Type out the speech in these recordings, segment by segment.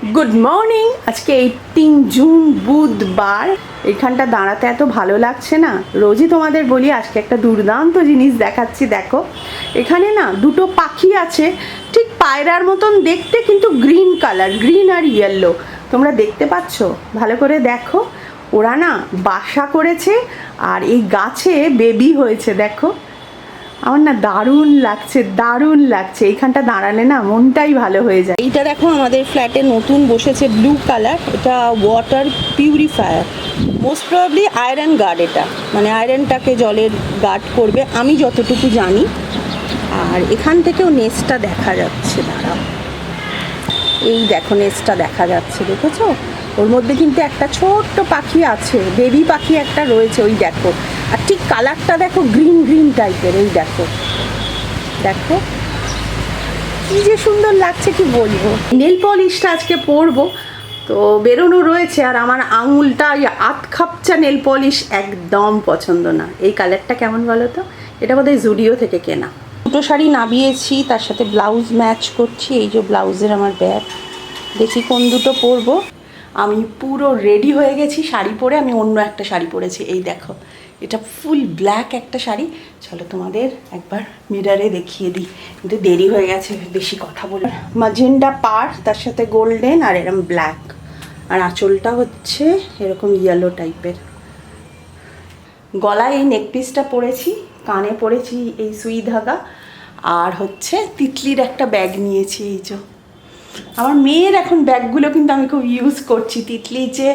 Good morning আজকে eighteen June বুধবার। এখানটা দাঁড়াতে এত ভালো লাগছে না। রোজই তোমাদের বলি, আজকে একটা দুর্দান্ত জিনিস দেখাচ্ছি, দেখো। এখানে না দুটো পাখি আছে, ঠিক পায়রার মতন দেখতে, কিন্তু গ্রিন কালার গ্রিন আর ইয়েলো তোমরা দেখতে পাচ্ছ? ভালো করে দেখো। ওরা না বাসা করেছে, আর এই গাছে বেবি হয়েছে, দেখো। আমার না দারুণ লাগছে দারুণ লাগছে। এইখানটা দাঁড়ালে না মনটাই ভালো হয়ে যায়। এইটা দেখো, আমাদের ফ্ল্যাটে নতুন বসেছে ব্লু কালার এটা water purifier most probably iron guard এটা। মানে আয়রনটাকে জলের গার্ড করবে, আমি যতটুকু জানি। আর এখান থেকেও নেসটা দেখা যাচ্ছে, দাঁড়াও। এই দেখো নেসটা দেখা যাচ্ছে, দেখেছ? ওর মধ্যে কিন্তু একটা ছোট্ট পাখি আছে, বেবি পাখি একটা রয়েছে ওই দেখো। আর ঠিক কালারটা দেখো গ্রিন গ্রিন টাইপের এই দেখো। দেখো, কি যে সুন্দর লাগছে কি বলব। নেল পলিশটা আজকে পরবো, তো বেরোনো রয়েছে আর আমার আঙুলটা ওই আত খাপচা নেল পলিশ একদম পছন্দ না। এই কালারটা কেমন বলো তো? এটা বোধহয় জুডিও থেকে কেনা। দুটো শাড়ি নামিয়েছি, তার সাথে ব্লাউজ ম্যাচ করছি, এই যে ব্লাউজের আমার ব্যাগ। দেখি কোন দুটো পরবো। আমি পুরো রেডি হয়ে গেছি শাড়ি পরে, আমি অন্য একটা শাড়ি পরেছি। এই দেখো, এটা ফুল ব্ল্যাক একটা শাড়ি। চলো তোমাদের একবার মিরারে দেখিয়ে দিই। কিন্তু দেরি হয়ে গেছে, বেশি কথা বলে মাজেন্ডা পার, তার সাথে গোল্ডেন আর এরকম ব্ল্যাক আর আঁচলটা হচ্ছে এরকম ইয়েলো টাইপের গলায় এই নেকপিসটা পরেছি, কানে পরেছি এই সুই ধাগা। আর হচ্ছে তিতলির একটা ব্যাগ নিয়েছি, এই যে। আমার মেয়ের এখন ব্যাগগুলো কিন্তু আমি খুব ইউজ করছি। তিতলি যে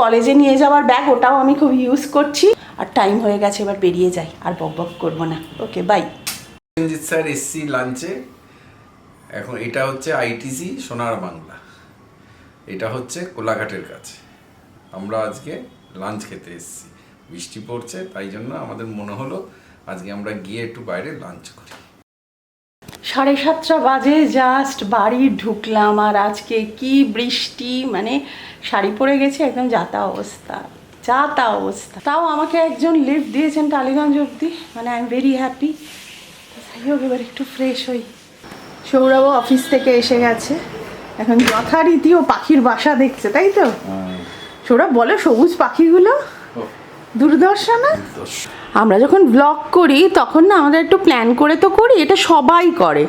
কলেজে নিয়ে যাওয়ার ব্যাগ, ওটাও আমি খুব ইউজ করছি। আর টাইম হয়ে গেছে, এবার বেরিয়ে যাই। আর বক বক করব না। ওকে বাই রঞ্জিত স্যার এসছি লাঞ্চে এখন এটা হচ্ছে আইটিসি সোনার বাংলা। এটা হচ্ছে কোলাঘাটের কাছে। আমরা আজকে লাঞ্চ খেতে এসেছি। বৃষ্টি পড়ছে, তাই জন্য আমাদের মনে হলো আজকে আমরা গিয়ে একটু বাইরে লাঞ্চ করি। সাড়ে সাতটা বাজে জাস্ট বাড়ি ঢুকলাম আর আজকে কি বৃষ্টি মানে শাড়ি পরে গেছে একদম যাতা অবস্থা যাতা অবস্থা। তাও আমাকে একজন লিফট দিয়েছেন টালিগঞ্জ অবধি মানে আই এম ভেরি হ্যাপি যাই হোক এবার একটু ফ্রেশ হই। সৌরভ অফিস থেকে এসে গেছে। এখন যথারীতি ও পাখির বাসা দেখছে তাই তো? সৌরভ বলো সবুজ পাখিগুলো? দূরদর্শনা আমরা যখন ব্লগ করি, তখন না আমাদের একটু প্ল্যান করে তো করি, এটা সবাই করে।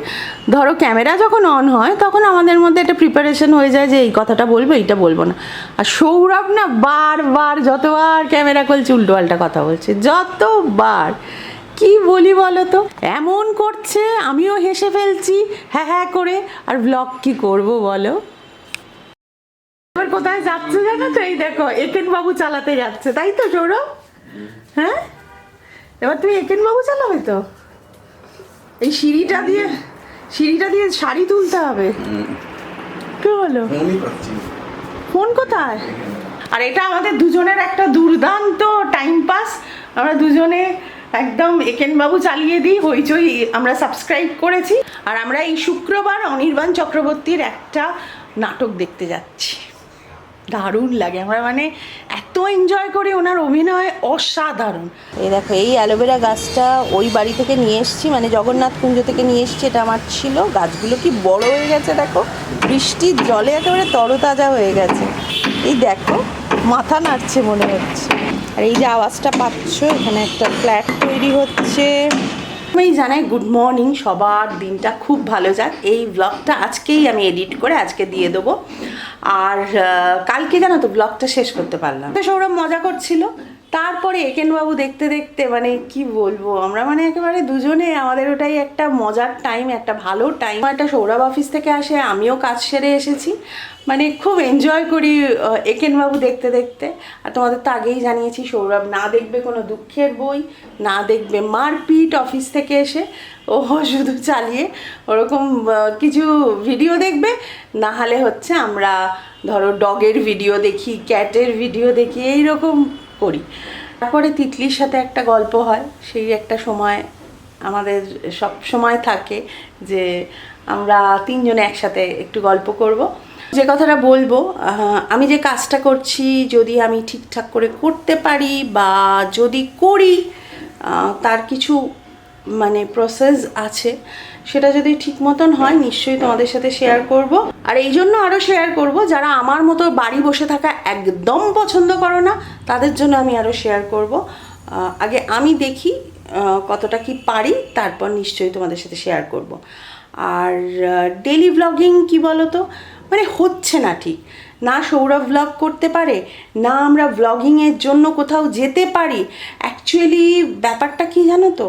ধরো ক্যামেরা যখন অন হয়, তখন আমাদের মধ্যে একটা প্রিপারেশন হয়ে যায় যে এই কথাটা বলব, এইটা বলব না। আর সৌরভ না বারবার, যতবার ক্যামেরা খুলছে, উল্টোপাল্টা কথা বলছে। যতবার। কি বলি বলো তো? এমন করছে, আমিও হেসে ফেলছি হ্যাঁ হ্যাঁ করে। আর ব্লগ কি করব বলো? এবার কোথায় যাচ্ছে জানো তো? এই দেখো একেন বাবু চালাতে যাচ্ছে। তাই তো সৌরভ? হ্যাঁ? এবার তুমি একেন বাবু চালাবে তো? এই সিঁড়িটা দিয়ে সিঁড়িটা দিয়ে শাড়ি তুলতে হবে। কে না। ফোন কোথায়? আর এটা আমাদের দুজনের একটা দুর্দান্ত টাইম পাস আমরা দুজনে একদম একেনবাবু চালিয়ে দিই হইচই আমরা সাবস্ক্রাইব করেছি। আর আমরা এই শুক্রবার অনির্বাণ চক্রবর্তীর একটা নাটক দেখতে যাচ্ছি। দারুণ লাগে। আমার মানে এত এনজয় করি ওনার অভিনয় অসাধারণ। এই দেখো এই অ্যালোভেরা গাছটা ওই বাড়ি থেকে নিয়ে এসেছি মানে জগন্নাথ কুঞ্জ থেকে নিয়ে এসেছি এটা আমার ছিল। গাছগুলো কি বড় হয়ে গেছে দেখো বৃষ্টির জলে একেবারে তরতাজা হয়ে গেছে। এই দেখো মাথা নাড়ছে মনে হচ্ছে। আর এই যে আওয়াজটা পাচ্ছ এখানে একটা ফ্ল্যাট তৈরি হচ্ছে। আমি জানাই গুড মর্নিং সবার দিনটা খুব ভালো যাক। এই ব্লগটা আজকেই আমি এডিট করে আজকে দিয়ে দেবো। আর কালকে জানো তো ব্লগটা শেষ করতে পারলাম। সৌরভ মজা করছিল তারপরে একেনবাবু দেখতে দেখতে মানে কি বলব, আমরা মানে একেবারে দুজনে, আমাদের ওটাই একটা মজার টাইম একটা ভালো টাইম একটা সৌরভ অফিস থেকে আসে, আমিও কাজ সেরে এসেছি। মানে খুব এনজয় করি একেনবাবু দেখতে দেখতে। আর তোমাদের তো আগেই জানিয়েছি, সৌরভ না দেখবে কোনো দুঃখের বই, না দেখবে মারপিট অফিস থেকে এসে ও শুধু চালিয়ে ওরকম কিছু ভিডিও দেখবে। না হলে হচ্ছে আমরা, ধরো ডগের ভিডিও দেখি ক্যাটের ভিডিও দেখি, এইরকম করি। তারপরে তিতলির সাথে একটা গল্প হয়, সেই একটা সময় আমাদের সব সময় থাকে যে আমরা তিনজনে একসাথে একটু গল্প করব। যে কথাটা বলব আমি যে কাজটা করছি, যদি আমি ঠিকঠাক করে করতে পারি বা যদি করি তার কিছু মানে প্রসেস আছে, সেটা যদি ঠিক মতন হয়, নিশ্চয়ই তোমাদের সাথে শেয়ার করব। আর এই জন্য আরও শেয়ার করব, যারা আমার মতো বাড়ি বসে থাকা একদম পছন্দ করো না, তাদের জন্য আমি আরও শেয়ার করব। আগে আমি দেখি কতটা কি পারি, তারপর নিশ্চয়ই তোমাদের সাথে শেয়ার করব। আর ডেলি ব্লগিং কি বলো তো মানে হচ্ছে না ঠিক। না সৌরভ ব্লগ করতে পারে, না আমরা ব্লগিংয়ের জন্য কোথাও যেতে পারি। অ্যাকচুয়ালি ব্যাপারটা কি জানো তো?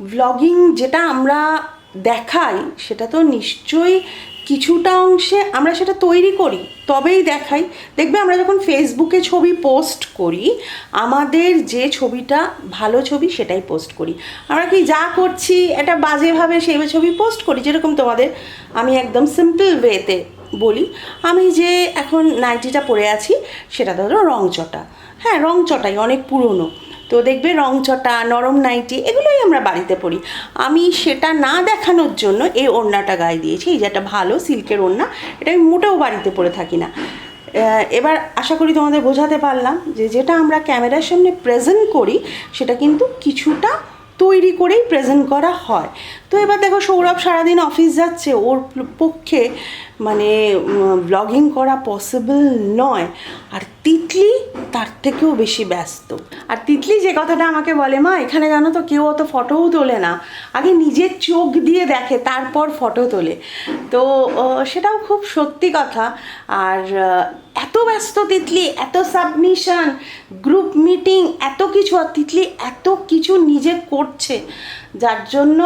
ব্লগিং যেটা আমরা দেখাই, সেটা তো নিশ্চয়ই কিছুটা অংশে আমরা সেটা তৈরি করি, তবেই দেখাই। দেখবে আমরা যখন ফেসবুকে ছবি পোস্ট করি, আমাদের যে ছবিটা ভালো ছবি সেটাই পোস্ট করি। আমরা কি যা করছি, এটা বাজেভাবে সেই ছবি পোস্ট করি, যেরকম তোমাদের আমি একদম সিম্পল ওয়েতে বলি। আমি যে এখন নাইটিটা পরে আছি সেটা ধরো রং চটা হ্যাঁ রং চটাই অনেক পুরনো। তো দেখবে রং চটা নরম নাইটি, এগুলোই আমরা বাড়িতে পরি। আমি সেটা না দেখানোর জন্য এই ওড়নাটা গায়ে দিয়েছি। এই যে একটা ভালো সিল্কের ওড়না, এটা আমি মোটেও বাড়িতে পরে থাকি না। এবার আশা করি তোমাদের বোঝাতে পারলাম যে যেটা আমরা ক্যামেরার সামনে প্রেজেন্ট করি, সেটা কিন্তু কিছুটা তৈরি করেই প্রেজেন্ট করা হয়। তো এবার দেখো সৌরভ সারাদিন অফিস যাচ্ছে, ওর পক্ষে মানে ব্লগিং করা পসিবল নয়। আর তিতলি তার থেকেও বেশি ব্যস্ত। আর তিতলি যে কথাটা আমাকে বলে, মা, এখানে জানো তো কেউ অত ফটোও তোলে না। আগে নিজের চোখ দিয়ে দেখে, তারপর ফটো তোলে। তো সেটাও খুব সত্যি কথা। আর এত ব্যস্ত তিতলি, এত সাবমিশন গ্রুপ মিটিং এত কিছু, আর তিতলি এত কিছু নিজে করছে। যার জন্য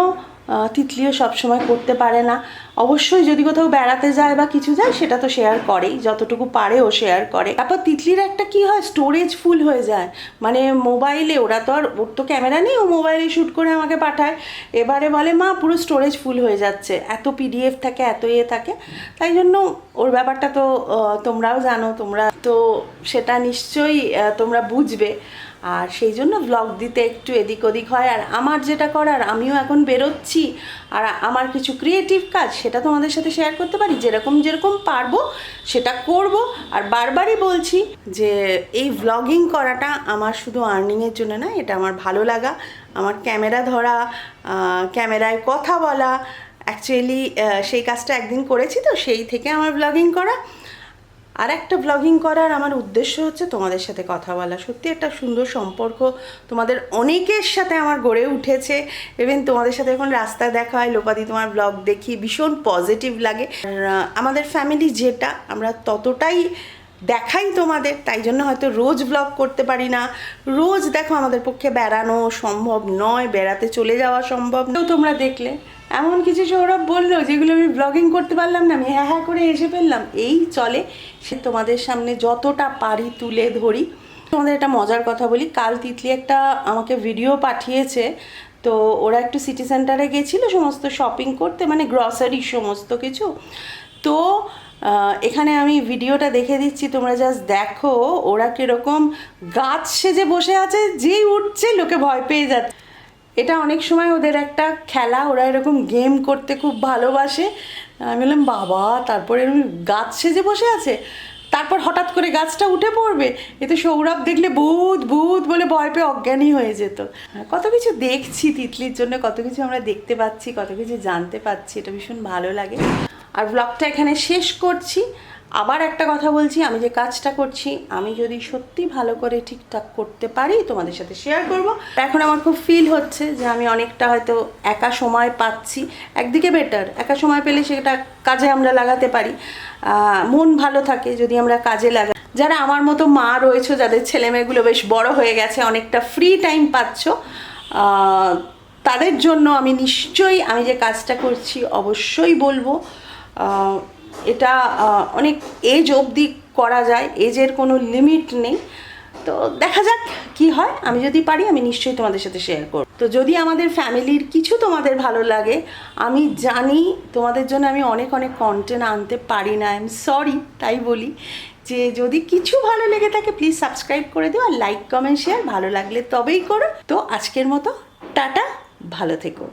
তিতলিও সবসময় করতে পারে না। অবশ্যই যদি কোথাও বেড়াতে যায় বা কিছু যায়, সেটা তো শেয়ার করেই, যতটুকু পারে ও শেয়ার করে। তারপর তিতলির একটা কি হয় স্টোরেজ ফুল হয়ে যায়। মানে মোবাইলে ওরা তো আর, ওর তো ক্যামেরা নেই, ও মোবাইলে শ্যুট করে আমাকে পাঠায়। এবারে বলে, মা, পুরো স্টোরেজ ফুল হয়ে যাচ্ছে। এত পিডিএফ থাকে, এত ইয়ে থাকে। তাই জন্য ওর ব্যাপারটা তো তোমরাও জানো, তোমরা তো সেটা নিশ্চয়ই তোমরা বুঝবে। আর সেই জন্য ব্লগ দিতে একটু এদিক ওদিক হয়। আর আমার যেটা করার, আমিও এখন বেরোচ্ছি। আর আমার কিছু ক্রিয়েটিভ কাজ, সেটা তোমাদের সাথে শেয়ার করতে পারি। যেরকম যেরকম পারব, সেটা করব। আর বারবারই বলছি যে, এই ব্লগিং করাটা আমার শুধু আর্নিংয়ের জন্য না, এটা আমার ভালো লাগা। আমার ক্যামেরা ধরা ক্যামেরায় কথা বলা। অ্যাকচুয়ালি সেই কাজটা একদিন করেছি তো, সেই থেকে আমার ব্লগিং করা। আর একটা ব্লগিং করার আমার উদ্দেশ্য হচ্ছে তোমাদের সাথে কথা বলা। সত্যি একটা সুন্দর সম্পর্ক তোমাদের অনেকের সাথে আমার গড়ে উঠেছে। ইভেন তোমাদের সাথে এখন রাস্তায় দেখা হয়, লোপাদি তোমার ব্লগ দেখি, ভীষণ পজিটিভ লাগে। আমাদের ফ্যামিলি যেটা, আমরা ততটাই দেখাই তোমাদের, তাই জন্য হয়তো রোজ ব্লগ করতে পারি না। রোজ দেখো আমাদের পক্ষে বেড়ানো সম্ভব নয়, বেড়াতে চলে যাওয়া সম্ভব তোমরা দেখলে এমন কিছু সৌরভ বলল যেগুলো আমি ব্লগিং করতে পারলাম না, আমি হ্যাঁ হ্যাঁ করে এসে ফেললাম। এই চলে, সে তোমাদের সামনে যতটা পারি তুলে ধরি। তোমাদের একটা মজার কথা বলি, কাল তিতলি একটা আমাকে ভিডিও পাঠিয়েছে, তো ওরা একটু সিটি সেন্টারে গেছিল, সমস্ত শপিং করতে মানে গ্রসারি সমস্ত কিছু। তো এখানে আমি ভিডিওটা দেখে দিচ্ছি, তোমরা জাস্ট দেখো, ওরা কীরকম গাছ সেজে বসে আছে, যেই উঠছে, লোকে ভয় পেয়ে যাচ্ছে। এটা অনেক সময় ওদের একটা খেলা, ওরা এরকম গেম করতে খুব ভালোবাসে। আমি বললাম, বাবা, তারপরে এরকম গাছ সেজে বসে আছে। তারপর হঠাৎ করে গাছটা উঠে পড়বে। এতে সৌরভ দেখলে ভূত ভূত বলে ভয় পেয়ে অজ্ঞানী হয়ে যেত। কত কিছু দেখছি তিতলির জন্য, কত কিছু আমরা দেখতে পাচ্ছি, কত কিছু জানতে পাচ্ছি, এটা ভীষণ ভালো লাগে। আর ব্লগটা এখানে শেষ করছি। আবার একটা কথা বলছি, আমি যে কাজটা করছি, আমি যদি সত্যি ভালো করে ঠিকঠাক করতে পারি, তোমাদের সাথে শেয়ার করব। এখন আমার খুব ফিল হচ্ছে যে আমি অনেকটা হয়তো একা সময় পাচ্ছি। একদিকে বেটার একা সময় পেলে সেটা কাজে আমরা লাগাতে পারি। মন ভালো থাকে যদি আমরা কাজে লাগাই। যারা আমার মতো মা রয়েছে, যাদের ছেলেমেয়েগুলো বেশ বড় হয়ে গেছে, অনেকটা ফ্রি টাইম পাচ্ছ তাদের জন্য আমি নিশ্চয়ই আমি যে কাজটা করছি, অবশ্যই বলব। এটা অনেক এজ অবধি করা যায় এজের কোনো লিমিট নেই। তো দেখা যাক কি হয়। আমি যদি পারি, আমি নিশ্চয়ই তোমাদের সাথে শেয়ার করব। তো যদি আমাদের ফ্যামিলির কিছু তোমাদের ভালো লাগে, আমি জানি তোমাদের জন্য আমি অনেক অনেক কন্টেন্ট আনতে পারি না। আই এম সরি তাই বলি যে যদি কিছু ভালো লেগে থাকে প্লিজ সাবস্ক্রাইব করে দিও আর লাইক কমেন্ট শেয়ার ভালো লাগলে তবেই করো। তো আজকের মতো, টাটা, ভালো থেকো।